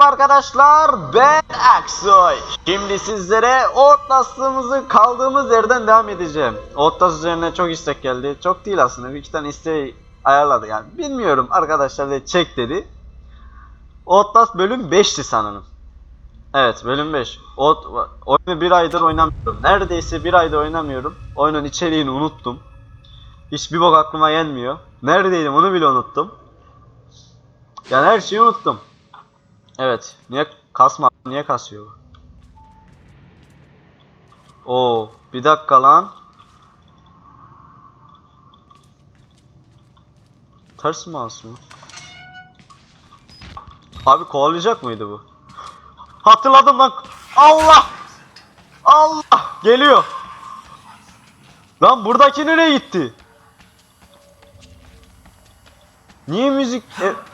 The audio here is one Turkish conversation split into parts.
arkadaşlar ben Aksoy. Şimdi sizlere Outlast'ımızı kaldığımız yerden devam edeceğim. Outlast üzerine çok istek geldi. Çok değil aslında. Bir iki tane isteği ayarladı yani. Bilmiyorum arkadaşlar de çek dedi. Outlast bölüm 5'ti sanırım. Evet bölüm 5. Out, oyunu bir aydır oynamıyorum. Neredeyse bir aydır oynamıyorum. Oyunun içeriğini unuttum. Hiçbir bok aklıma gelmiyor. Neredeydim onu bile unuttum. Yani her şeyi unuttum. Evet. Niye kasma? Niye kasıyor? Oo, bir dakika lan. Ters mouse mu? Abi kovalayacak mıydı bu? Hatırladım lan. Allah! Allah! Geliyor. Lan buradaki nereye gitti? Niye müzik... E-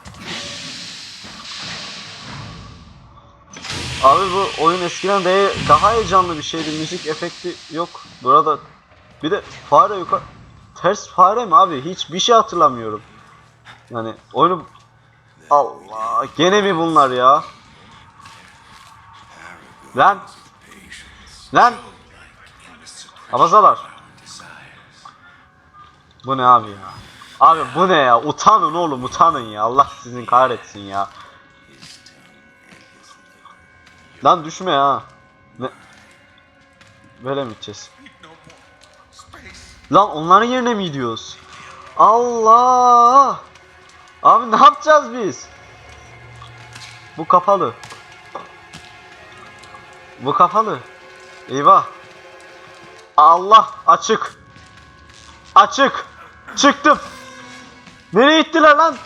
Abi bu oyun eskiden de daha heyecanlı bir şeydi. Müzik efekti yok. Burada bir de fare yukarı ters fare mi abi? Hiçbir şey hatırlamıyorum. Yani oyunu Allah gene mi bunlar ya? Lan lan Abazalar. Bu ne abi ya? Abi bu ne ya? Utanın oğlum utanın ya. Allah sizin kahretsin ya. Lan düşme ha. Ne? Böyle mi gideceğiz? Lan onların yerine mi gidiyoruz? Allah! Abi ne yapacağız biz? Bu kapalı. Bu kapalı. Eyvah. Allah açık. Açık. Çıktım. Nereye gittiler lan?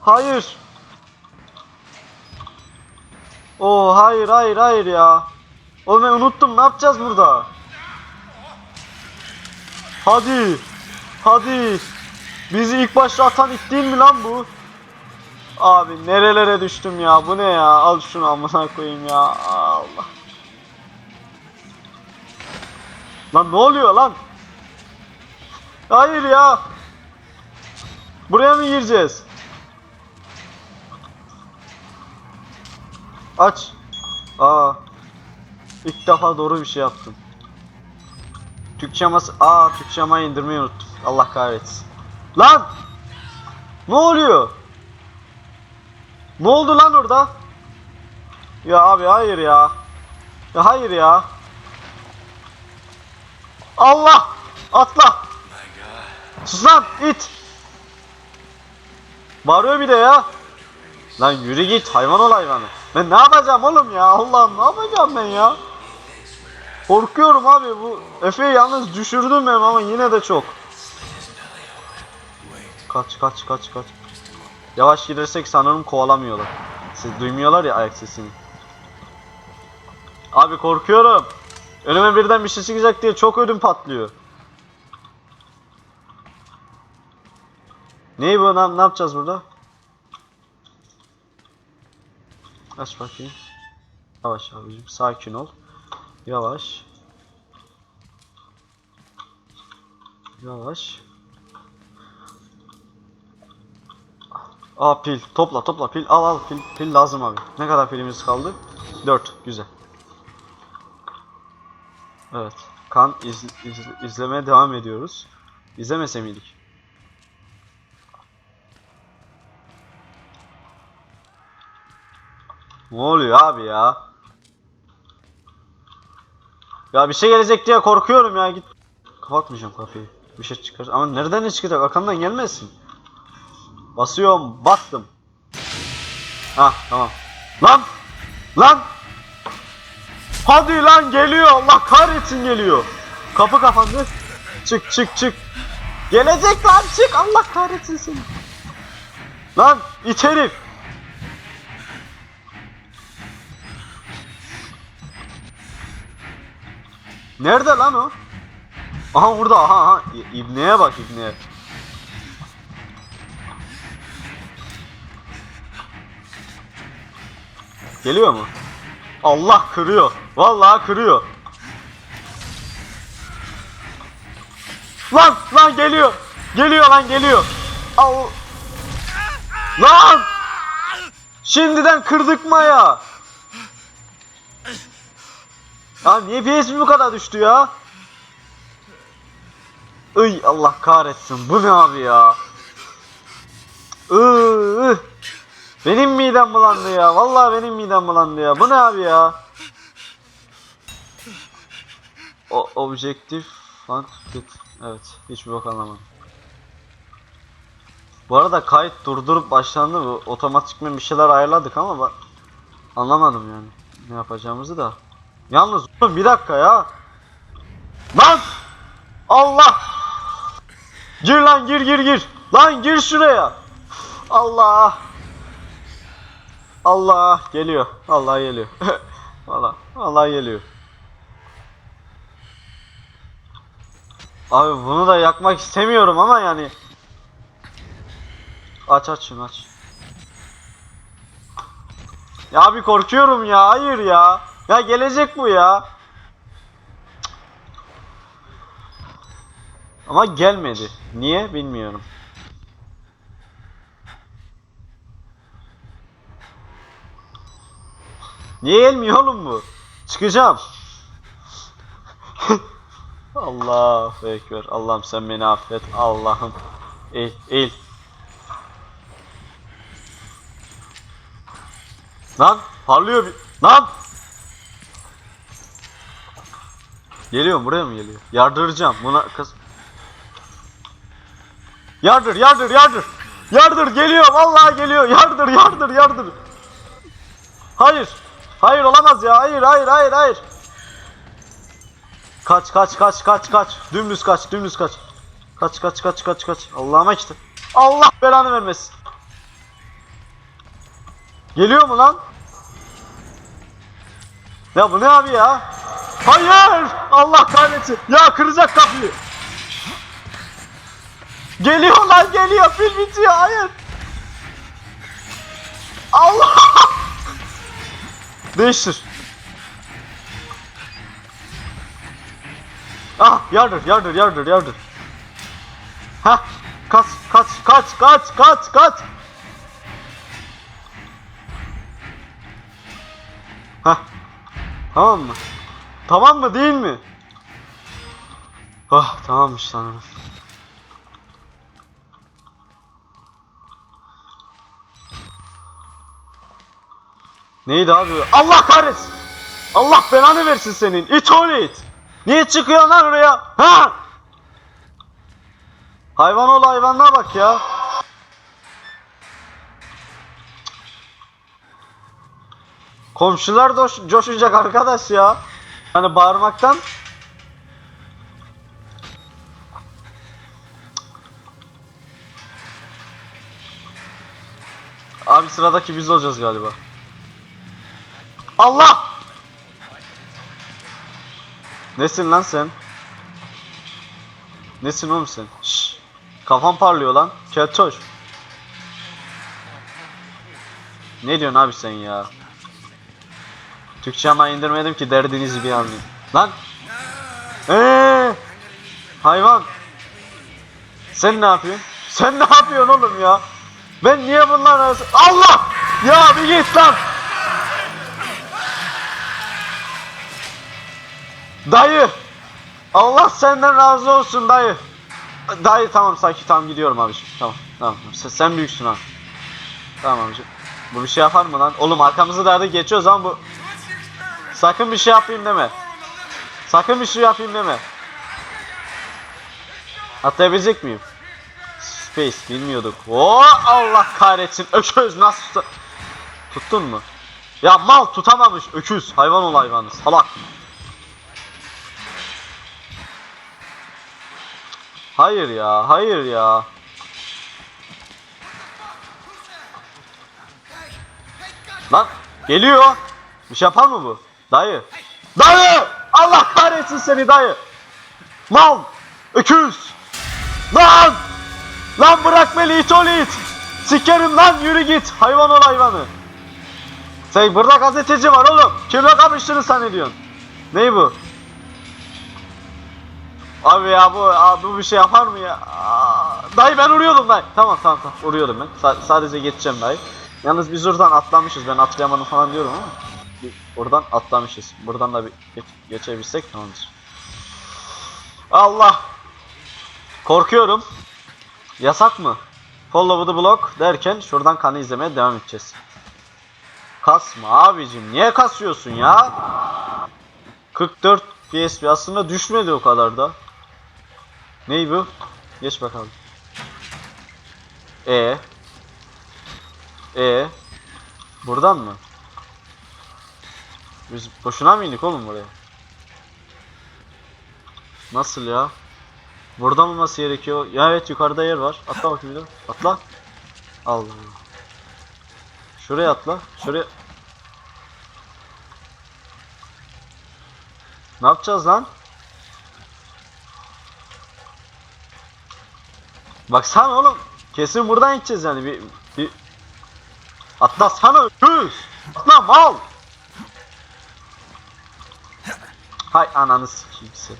Hayır. Oo hayır hayır hayır ya. Oğlum ben unuttum ne yapacağız burada? Hadi. Hadi. Bizi ilk başta atan it değil mi lan bu? Abi nerelere düştüm ya bu ne ya al şunu amına koyayım ya Allah. Lan ne oluyor lan? Hayır ya. Buraya mı gireceğiz? Aç. Aa. İlk defa doğru bir şey yaptım. Türkçe mas Aa Türkçe ama indirmeyi unuttum. Allah kahretsin. Lan! Ne oluyor? Ne oldu lan orada? Ya abi hayır ya. Ya hayır ya. Allah! Atla! Sus lan it! Bağırıyor bir de ya. Lan yürü git hayvan ol hayvanı. Ben ne yapacağım oğlum ya? Allah'ım ne yapacağım ben ya? Korkuyorum abi bu Efe'yi yalnız düşürdüm ben ama yine de çok. Kaç kaç kaç kaç. Yavaş gidersek sanırım kovalamıyorlar. Siz duymuyorlar ya ayak sesini. Abi korkuyorum. Önüme birden bir şey çıkacak diye çok ödüm patlıyor. Neyi bu? Ne, ne yapacağız burada? Aç bakayım. Yavaş abicim sakin ol. Yavaş. Yavaş. Aa pil. Topla topla pil. Al al pil. Pil lazım abi. Ne kadar pilimiz kaldı? 4. Güzel. Evet. Kan iz, iz- izlemeye devam ediyoruz. İzlemese miydik? Ne oluyor abi ya? Ya bir şey gelecek diye korkuyorum ya git. Kapatmayacağım kapıyı. Bir şey çıkar. Ama nereden ne çıkacak? Arkamdan gelmesin. Basıyorum. Bastım. Ah tamam. Lan! Lan! Hadi lan geliyor. Allah kahretsin geliyor. Kapı kapandı. Çık çık çık. Gelecek lan çık. Allah kahretsin seni. Lan it herif. Nerede lan o? Aha burada aha aha. İbneye bak İbneye. Geliyor mu? Allah kırıyor. Vallahi kırıyor. Lan lan geliyor. Geliyor lan geliyor. Al. Lan! Şimdiden kırdık Maya. Ya niye PS bu kadar düştü ya? Iy Allah kahretsin. Bu ne abi ya? Iy, ıh. Benim midem bulandı ya. Vallahi benim midem bulandı ya. Bu ne abi ya? O objektif fan. Evet. Hiçbir bok anlamadım. Bu arada kayıt durdurup başlandı bu. Otomatikmen bir şeyler ayarladık ama ben anlamadım yani. Ne yapacağımızı da. Yalnız oğlum bir dakika ya. Lan! Allah! Gir lan gir gir gir. Lan gir şuraya. Allah! Allah geliyor. Allah geliyor. Valla Allah geliyor. Abi bunu da yakmak istemiyorum ama yani. Aç aç aç. Ya abi korkuyorum ya. Hayır ya. Ya gelecek bu ya. Ama gelmedi. Niye bilmiyorum. Niye gelmiyor oğlum bu? Çıkacağım. Allah ekber. Allah'ım sen beni affet. Allah'ım. Eğil, eğil. Lan parlıyor bir. Lan! Geliyor buraya mı geliyor? Yardıracağım buna kız. Yardır yardır yardır. Yardır geliyor vallahi geliyor. Yardır yardır yardır. Hayır. Hayır olamaz ya. Hayır hayır hayır hayır. Kaç kaç kaç kaç kaç. Dümdüz kaç dümdüz kaç. Kaç kaç kaç kaç kaç. Allah'ıma işte. Allah belanı vermesin. Geliyor mu lan? Ya bu ne abi ya? Hayır! Allah kahretsin. Ya kıracak kapıyı. Geliyor lan geliyor. Film bitiyor. Hayır. Allah! Değiştir. Ah yardır yardır yardır yardır. Hah kaç kaç kaç kaç kaç kaç. Hah tamam mı? Tamam mı değil mi? Ah tamammış sanırım. Neydi abi? Allah kahretsin. Allah belanı versin senin. İt oğlu it. Niye çıkıyorsun lan oraya? Ha? Hayvan ol hayvanına bak ya. Komşular coşacak arkadaş ya. Hani bağırmaktan. Abi sıradaki biz olacağız galiba. Allah! Nesin lan sen? Nesin oğlum sen? Şşş. Kafam parlıyor lan. Keltoş. Ne diyorsun abi sen ya? Türkçe ama indirmedim ki derdinizi bir anlayayım. Lan! Eee! Hayvan! Sen ne yapıyorsun? Sen ne yapıyorsun oğlum ya? Ben niye bunlar arası... Allah! Ya bir git lan! Dayı! Allah senden razı olsun dayı. Dayı tamam sakin tamam gidiyorum abi. Tamam tamam sen, sen büyüksün ha. Tamam abicim. Bu bir şey yapar mı lan? Oğlum arkamızı derdi geçiyoruz ama bu... Sakın bir şey yapayım deme. Sakın bir şey yapayım deme. Atlayabilecek miyim? Space bilmiyorduk. Oo Allah kahretsin. Öküz nasıl. Tuttun mu? Ya mal tutamamış öküz. Hayvan ol hayvanı. Salak. Hayır ya, hayır ya. Lan geliyor. Bir şey yapar mı bu? Dayı. Dayı! Allah kahretsin seni dayı. Mal! Öküz! Lan! Lan bırak beni it ol it! Sikerim lan yürü git. Hayvan ol hayvanı. Sen burada gazeteci var oğlum. Kimle kapıştığını zannediyorsun? Ney bu? Abi ya bu abi bu bir şey yapar mı ya? Aa, dayı ben uruyordum dayı. Tamam tamam tamam uruyordum ben. Sa- sadece geçeceğim dayı. Yalnız biz oradan atlamışız. Ben atlayamadım falan diyorum ama. Bir oradan atlamışız. Buradan da bir geç- geçebilsek tamamdır. Allah! Korkuyorum. Yasak mı? Follow the block derken şuradan kanı izlemeye devam edeceğiz. Kasma abicim. Niye kasıyorsun ya? 44 PSP aslında düşmedi o kadar da. Ney bu? Geç bakalım. E. E. Buradan mı? Biz boşuna mı indik oğlum buraya? Nasıl ya? Buradan olması gerekiyor. Ya evet yukarıda yer var. Atla bakayım bir. Atla. Allah. Şuraya atla. Şuraya. Ne yapacağız lan? Baksana oğlum. Kesin buradan gideceğiz yani. Bir, bir... Atla sana öküz. Atla mal. Hay ananı sikeyim seni.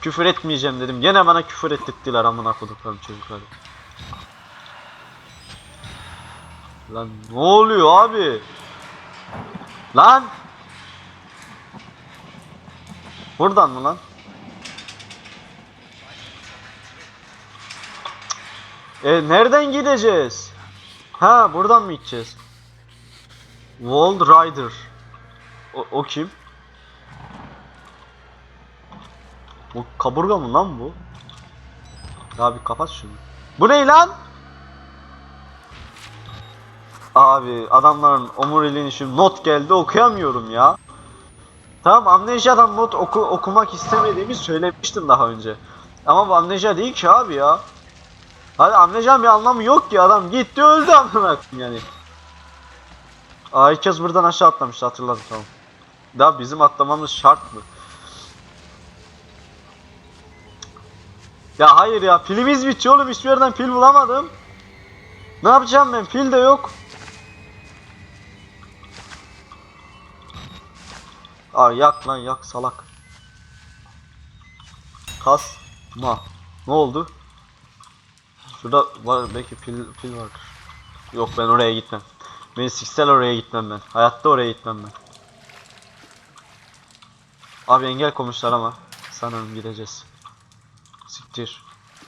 Küfür etmeyeceğim dedim. Gene bana küfür ettirdiler amına koduklarım çocukları. Lan ne oluyor abi? Lan! Buradan mı lan? E nereden gideceğiz? Ha buradan mı gideceğiz? Wall Rider. O, o kim? Bu kaburga mı lan bu? Ya bir kapat şunu. Bu ne lan? Abi adamların omuriliğini şimdi not geldi okuyamıyorum ya. Tamam amnejadan not oku okumak istemediğimi söylemiştim daha önce. Ama bu amneja değil ki abi ya. Hadi amnejanın bir anlamı yok ki adam gitti öldü amına yani. Aa herkes buradan aşağı atlamıştı hatırladım tamam. Daha bizim atlamamız şart mı? Ya hayır ya pilimiz bitiyor oğlum hiçbir yerden pil bulamadım. Ne yapacağım ben pil de yok. Aa yak lan yak salak. Kasma. Ne oldu? Şurada var belki pil pil vardır. Yok ben oraya gitmem. Beni siksel oraya gitmem ben. Hayatta oraya gitmem ben. Abi engel koymuşlar ama sanırım gideceğiz. Siktir.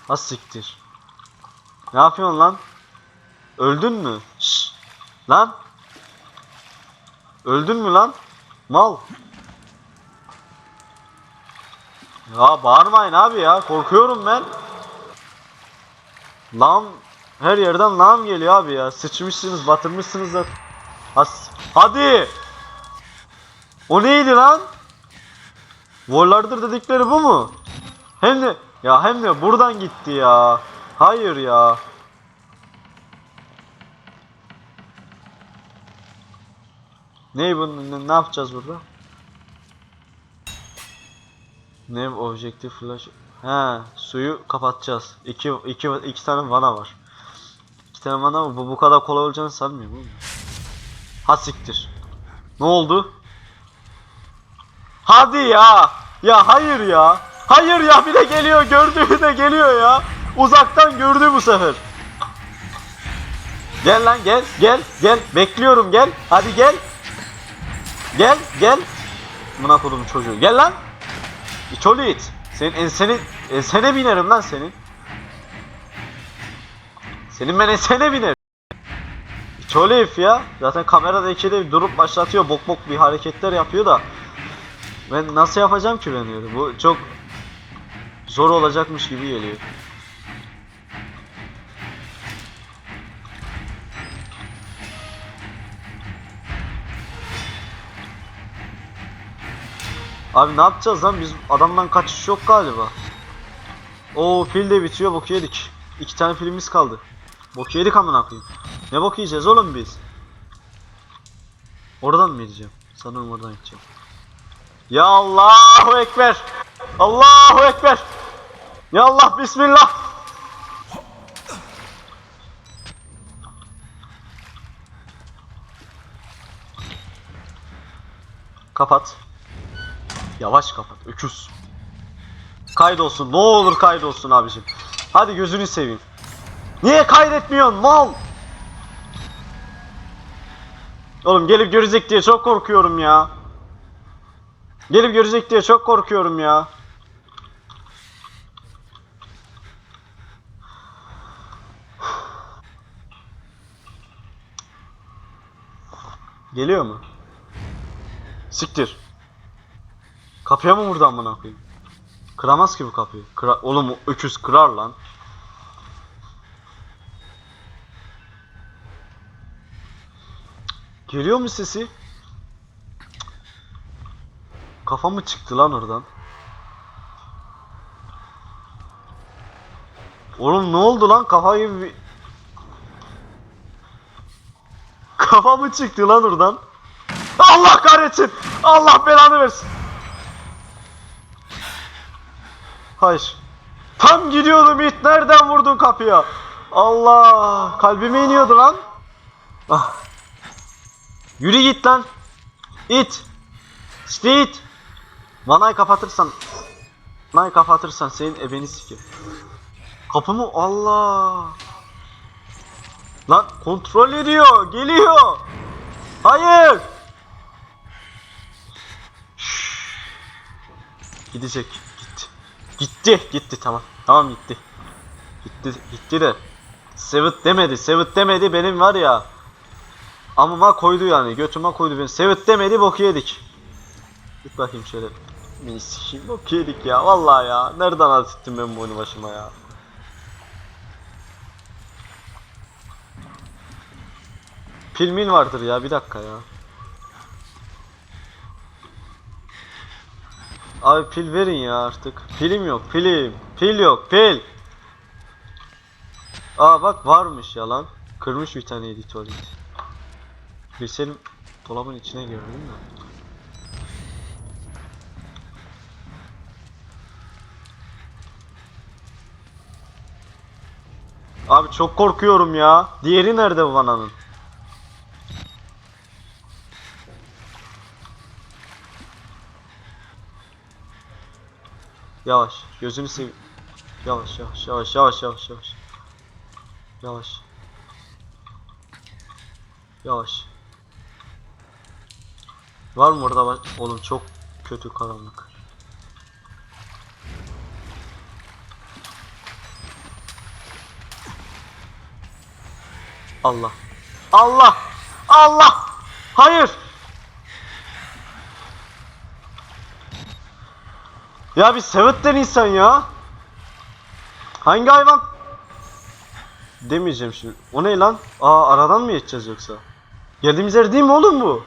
Ha siktir. Ne yapıyorsun lan? Öldün mü? Şşş. Lan. Öldün mü lan? Mal. Ya bağırmayın abi ya. Korkuyorum ben. Lan her yerden lağım geliyor abi ya. Sıçmışsınız, batırmışsınız da. Has Hadi. O neydi lan? Warlardır dedikleri bu mu? Hem de ya hem de buradan gitti ya. Hayır ya. Ne bu ne, yapacağız burada? Ne objektif flash? Ha, suyu kapatacağız. İki, iki, iki tane vana var. İki tane vana mı? Bu bu kadar kolay olacağını sanmıyorum oğlum. Ha siktir. Ne oldu? Hadi ya. Ya hayır ya. Hayır ya bir de geliyor. Gördüğü de geliyor ya. Uzaktan gördü bu sefer. Gel lan gel gel gel. Bekliyorum gel. Hadi gel. Gel gel. Buna çocuğu. Gel lan. İçoli it. Senin enseni, ensene binerim lan senin. Senin ben ensene binerim. İçoli ya. Zaten kamerada ikide durup başlatıyor. Bok bok bir hareketler yapıyor da. Ben nasıl yapacağım ki ben öyle? Bu çok zor olacakmış gibi geliyor. Abi ne yapacağız lan biz adamdan kaçış yok galiba. Oo pil de bitiyor bok yedik. İki tane filmimiz kaldı. Bok yedik amına koyayım. Ne bok yiyeceğiz oğlum biz? Oradan mı gideceğim? Sanırım oradan gideceğim. Ya Allahu Ekber. Allahu Ekber. Ya Allah Bismillah. Kapat. Yavaş kapat. Öküz. Kaydolsun. Ne olur kaydolsun abicim. Hadi gözünü seveyim. Niye kaydetmiyorsun mal? Oğlum gelip görecek diye çok korkuyorum ya. Gelip görecek diye çok korkuyorum ya. Geliyor mu? Siktir. Kapıya mı vurdu amına koyayım? Kıramaz ki bu kapıyı. Kıra Oğlum o öküz kırar lan. Geliyor mu sesi? Kafa mı çıktı lan oradan? Oğlum ne oldu lan kafa gibi bir... Kafa mı çıktı lan oradan? Allah kahretsin! Allah belanı versin! Hayır. Tam gidiyordum it. Nereden vurdun kapıya? Allah! Kalbime iniyordu lan. Ah. Yürü git lan. İt. İşte it. Vanayı kapatırsan. Vanayı kapatırsan senin ebeni sikim. Kapımı Allah. Lan kontrol ediyor. Geliyor. Hayır. Gidecek. Gitti. Gitti. Gitti tamam. Tamam gitti. Gitti. Gitti de. Sevit demedi. Sevit demedi. Benim var ya. Amıma koydu yani. Götüme koydu beni. Sevit demedi. Boku yedik. Git bakayım şöyle. Sikeyim. Boku yedik ya. Vallahi ya. Nereden attıktım ben bu oyunu başıma ya. Filmin vardır ya. Bir dakika ya. Abi pil verin ya artık. Pilim yok, pilim. Pil yok, pil. Aa bak varmış yalan. Kırmış bir tane editörlük. Bilseydim dolabın içine girdim de. Abi çok korkuyorum ya. Diğeri nerede bu vananın? Yavaş. Gözünü sev. Yavaş yavaş yavaş yavaş yavaş yavaş. Yavaş. Yavaş. Var mı orada bak? Oğlum çok kötü karanlık. Allah. Allah. Allah. Hayır. Ya bir sevetten insan ya. Hangi hayvan? Demeyeceğim şimdi. O ne lan? Aa aradan mı geçeceğiz yoksa? Geldiğimiz yer değil mi oğlum bu?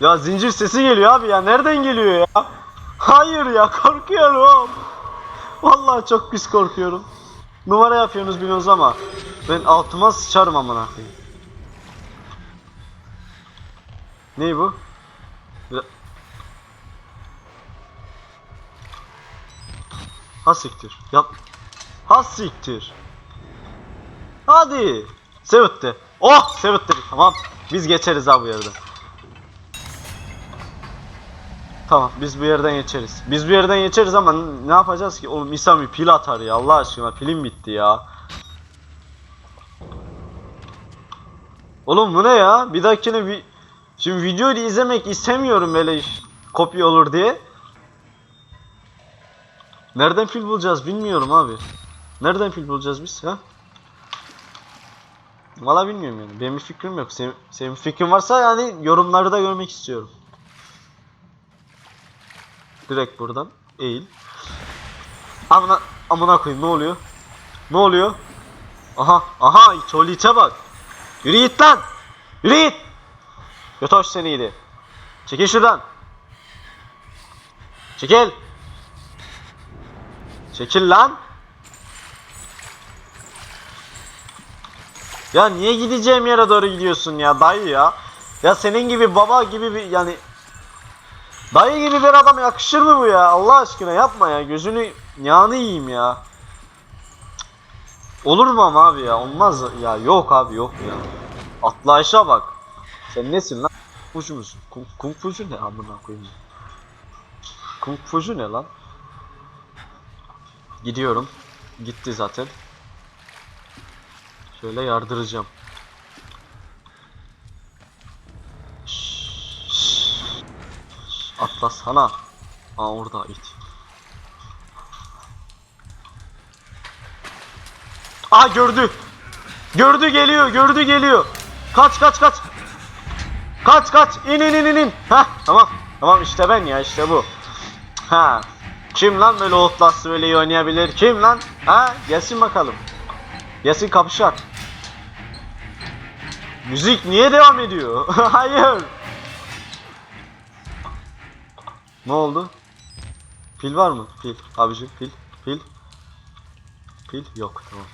Ya zincir sesi geliyor abi ya. Nereden geliyor ya? Hayır ya korkuyorum. Vallahi çok pis korkuyorum. Numara yapıyorsunuz biliyorsunuz ama ben altıma sıçarım amına koyayım. Ne bu? Ha siktir. Yap. Ha siktir. Hadi. Sevitti. Oh sevitti. Tamam. Biz geçeriz abi bu yerden. Tamam biz bu yerden geçeriz. Biz bu yerden geçeriz ama ne yapacağız ki? Oğlum insan bir pil atar ya Allah aşkına pilim bitti ya. Oğlum bu ne ya? Bir dahakine bir... Şimdi videoyu izlemek istemiyorum böyle kopya olur diye. Nereden pil bulacağız bilmiyorum abi. Nereden pil bulacağız biz ha? Valla bilmiyorum yani. Benim bir fikrim yok. Senin, senin fikrin varsa yani yorumlarda görmek istiyorum. Direkt buradan eğil. Amına amına koyayım ne oluyor? Ne oluyor? Aha aha tuvalete bak. Yürü git lan. Yürü git. Yotoş seni. Çekil şuradan. Çekil. Çekil lan. Ya niye gideceğim yere doğru gidiyorsun ya dayı ya? Ya senin gibi baba gibi bir yani Dayı gibi bir adam yakışır mı bu ya? Allah aşkına yapma ya. Gözünü yağını yiyeyim ya. Olur mu ama abi ya? Olmaz ya. Yok abi yok ya. Atlayışa bak. Sen nesin lan? Kung fucu musun? Kung, kung fucu ne amına koyayım? Kung fucu ne lan? Gidiyorum. Gitti zaten. Şöyle yardıracağım. Atlas sana. Aa orada it. Aa gördü. Gördü geliyor, gördü geliyor. Kaç kaç kaç. Kaç kaç. İn in in in. Hah tamam. Tamam işte ben ya işte bu. Ha. Kim lan böyle Outlast'ı böyle iyi oynayabilir? Kim lan? Ha? Gelsin bakalım. Gelsin kapışak. Müzik niye devam ediyor? Hayır. Ne oldu? Pil var mı? Pil. Abicim pil. Pil. Pil yok. Tamam.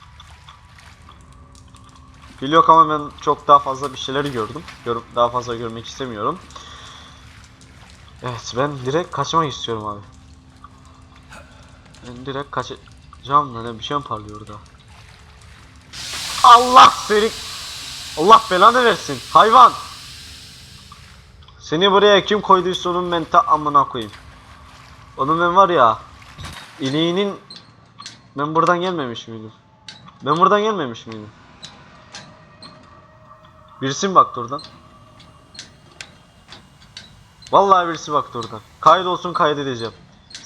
Pil yok ama ben çok daha fazla bir şeyleri gördüm. Gör daha fazla görmek istemiyorum. Evet ben direkt kaçmak istiyorum abi. Ben direkt kaçacağım lan bir şey mi parlıyor orada? Allah seni Allah belanı versin hayvan. Seni buraya kim koyduysa onun ben amına koyayım. Onun ben var ya ineğinin ben buradan gelmemiş miydim? Ben buradan gelmemiş miydim? Birisi mi baktı oradan? Vallahi birisi baktı oradan. Kaydolsun kaydedeceğim.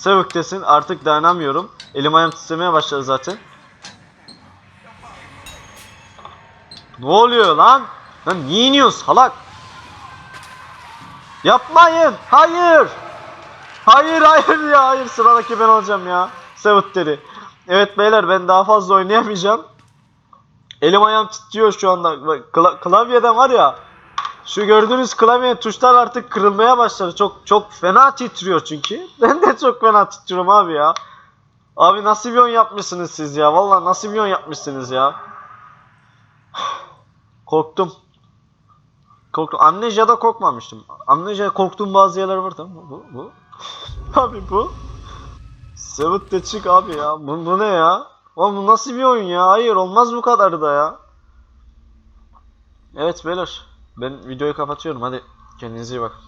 Sevüktesin artık dayanamıyorum. Elim ayağım titremeye başladı zaten. Ne oluyor lan? Lan niye iniyorsun salak? Yapmayın. Hayır. Hayır hayır ya hayır sıradaki ben olacağım ya. Sevutleri. Evet beyler ben daha fazla oynayamayacağım. Elim ayağım titriyor şu anda. Kla- klavyeden var ya. Şu gördüğünüz klavye tuşlar artık kırılmaya başladı. Çok çok fena titriyor çünkü. Ben de çok fena titriyorum abi ya. Abi nasıl bir oyun yapmışsınız siz ya? Vallahi nasıl bir oyun yapmışsınız ya? Korktum. Korktum. Amnesia'da korkmamıştım. Amnesia korktuğum bazı yerler var tamam? Bu, bu. abi bu. Seven de çık abi ya. Bu, bu ne ya? Oğlum bu nasıl bir oyun ya? Hayır olmaz bu kadar da ya. Evet beyler. Ben videoyu kapatıyorum. Hadi kendinize iyi bakın.